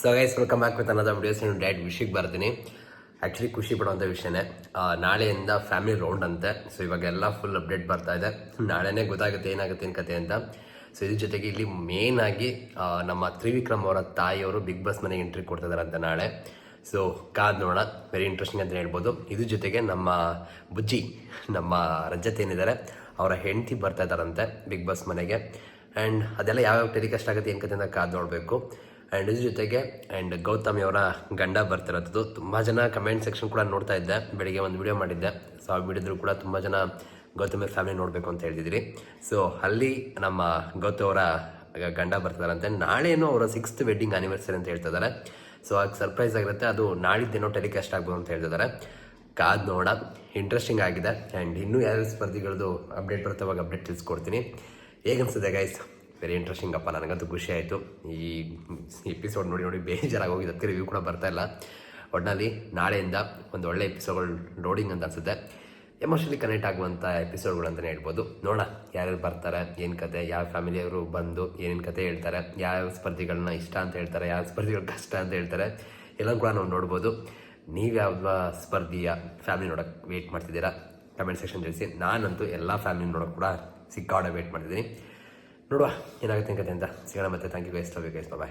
So guys welcome back with ಅನ್ನೋದು videos ನೀವು direct ವಿಷಯಕ್ಕೆ ಬರ್ತೀನಿ. ಆ್ಯಕ್ಚುಲಿ ಖುಷಿ ಪಡುವಂಥ ವಿಷಯನೇ. ನಾಳೆಯಿಂದ ಫ್ಯಾಮಿಲಿ ರೌಂಡ್ ಅಂತೆ. ಸೊ ಇವಾಗೆಲ್ಲ ಫುಲ್ ಅಪ್ಡೇಟ್ ಬರ್ತಾ ಇದೆ. ನಾಳೆನೇ ಗೊತ್ತಾಗುತ್ತೆ ಏನಾಗುತ್ತೆ ಏನು ಕತೆ ಅಂತ. ಸೊ ಇದ್ರ ಜೊತೆಗೆ ಇಲ್ಲಿ ಮೇನ್ ಆಗಿ ನಮ್ಮ ತ್ರಿವಿಕ್ರಮ್ ಅವರ ತಾಯಿಯವರು ಬಿಗ್ ಬಾಸ್ ಮನೆಗೆ ಎಂಟ್ರಿ ಕೊಡ್ತಿದ್ದಾರೆ ಅಂತ ನಾಳೆ. ಸೊ ಕಾದ್ ನೋಡೋಣ. ವೆರಿ ಇಂಟ್ರೆಸ್ಟಿಂಗ್ ಅಂತ ಹೇಳ್ಬೋದು. ಇದ್ರ ಜೊತೆಗೆ ನಮ್ಮ ಬುಜ್ಜಿ, ನಮ್ಮ ರಜತ್ ಏನಿದ್ದಾರೆ, ಅವರ ಹೆಂಡತಿ ಬರ್ತಾ ಇದ್ದಾರಂತೆ ಬಿಗ್ ಬಾಸ್ ಮನೆಗೆ. ಆ್ಯಂಡ್ ಅದೆಲ್ಲ ಯಾವ್ಯಾವ ಟೆಲಿಕಾಸ್ಟ್ ಆಗುತ್ತೆ, ಏನು ಕತೆ ಅಂತ ಕಾದ್ ನೋಡಬೇಕು. ಆ್ಯಂಡ್ ಇದ್ರ ಜೊತೆಗೆ ಆ್ಯಂಡ್ ಗೌತಮಿ ಅವರ ಗಂಡ ಬರ್ತಿರೋದು, ತುಂಬ ಜನ ಕಮೆಂಟ್ ಸೆಕ್ಷನ್ ಕೂಡ ನೋಡ್ತಾ ಇದ್ದೆ. ಬೆಳಿಗ್ಗೆ ಒಂದು ವಿಡಿಯೋ ಮಾಡಿದ್ದೆ. ಸೊ ಆ ವಿಡಿಯೋದ್ರು ಕೂಡ ತುಂಬ ಜನ ಗೌತಮಿ ಫ್ಯಾಮಿಲಿ ನೋಡಬೇಕು ಅಂತ ಹೇಳ್ತಿದ್ದೀರಿ. ಸೊ ಅಲ್ಲಿ ನಮ್ಮ ಗೌತಮ್ ಅವರ ಗಂಡ ಬರ್ತಿದಾರಂತೆ. ನಾಳೆನೂ ಅವರ ಸಿಕ್ಸ್ತ್ ವೆಡ್ಡಿಂಗ್ ಆನಿವರ್ಸರಿ ಅಂತ ಹೇಳ್ತಿದ್ದಾರೆ ಸೊ ಆಗ ಸರ್ಪ್ರೈಸ್ ಆಗಿರುತ್ತೆ. ಅದು ನಾಳಿದ್ದೇನೋ ಟೆಲಿಕಾಸ್ಟ್ ಆಗ್ಬೋದು ಅಂತ ಹೇಳ್ತಿದ್ದಾರೆ. ಕಾದ್ ನೋಡ ಇಂಟ್ರೆಸ್ಟಿಂಗ್ ಆಗಿದೆ. ಆ್ಯಂಡ್ ಇನ್ನೂ ಯಾವ್ಯಾವ ಸ್ಪರ್ಧಿಗಳದ್ದು ಅಪ್ಡೇಟ್ ಬರುತ್ತೆ ಅವಾಗ ಅಪ್ಡೇಟ್ ತಿಳಿಸ್ಕೊಡ್ತೀನಿ. ಹೇಗನ್ಸುತ್ತೆ ಗೈಸ್ ವೆರಿ ಇಂಟ್ರೆಸ್ಟಿಂಗ್ ಅಪ್ಪ, ನನಗಂತೂ ಖುಷಿ ಆಯಿತು. ಈ ಎಪಿಸೋಡ್ ನೋಡಿ ನೋಡಿ ಬೇಜಾರಾಗಿ ಹೋಗಿದೆ ಅದಕ್ಕೆ ರಿವ್ಯೂ ಕೂಡ ಬರ್ತಾ ಇಲ್ಲ. ಒಟ್ಟಿನಲ್ಲಿ ನಾಳೆಯಿಂದ ಒಂದು ಒಳ್ಳೆ ಎಪಿಸೋಡ್ಗಳು ಲೋಡಿಂಗ್ ಅಂತ ಅನಿಸುತ್ತೆ. ಎಮೋಷನಲಿ ಕನೆಕ್ಟ್ ಆಗುವಂಥ ಎಪಿಸೋಡ್ಗಳು ಅಂತಲೇ ಹೇಳ್ಬೋದು. ನೋಡೋಣ, ಯಾರ್ಯಾರು ಬರ್ತಾರೆ, ಏನು ಕತೆ ಯಾವ ಫ್ಯಾಮಿಲಿಯವರು ಬಂದು ಏನೇನು ಕತೆ ಹೇಳ್ತಾರೆ ಯಾವ ಸ್ಪರ್ಧಿಗಳನ್ನ ಇಷ್ಟ ಅಂತ ಹೇಳ್ತಾರೆ ಯಾವ ಸ್ಪರ್ಧಿಗಳು ಕಷ್ಟ ಅಂತ ಹೇಳ್ತಾರೆ ಎಲ್ಲ ಕೂಡ ನಾವು ನೋಡ್ಬೋದು. ನೀವು ಯಾವ ಸ್ಪರ್ಧಿಯ ಫ್ಯಾಮಿಲಿ ನೋಡೋಕ್ಕೆ ವೆಯ್ಟ್ ಮಾಡ್ತಿದ್ದೀರಾ? ಕಮೆಂಟ್ ಸೆಕ್ಷನ್ ತಿಳಿಸಿ. ನಾನಂತೂ ಎಲ್ಲ ಫ್ಯಾಮಿಲಿ ನೋಡೋಕೆ ಕೂಡ ಸಿಕ್ಕಾಡ ವೆಯ್ಟ್ ಮಾಡ್ತಿದ್ದೀನಿ. ನೋಡುವ ಏನಾಗುತ್ತೆ ಕತೆ ಅಂತ. ಸಿಗೋಣ ಮತ್ತೆ. Thank you guys love you guys bye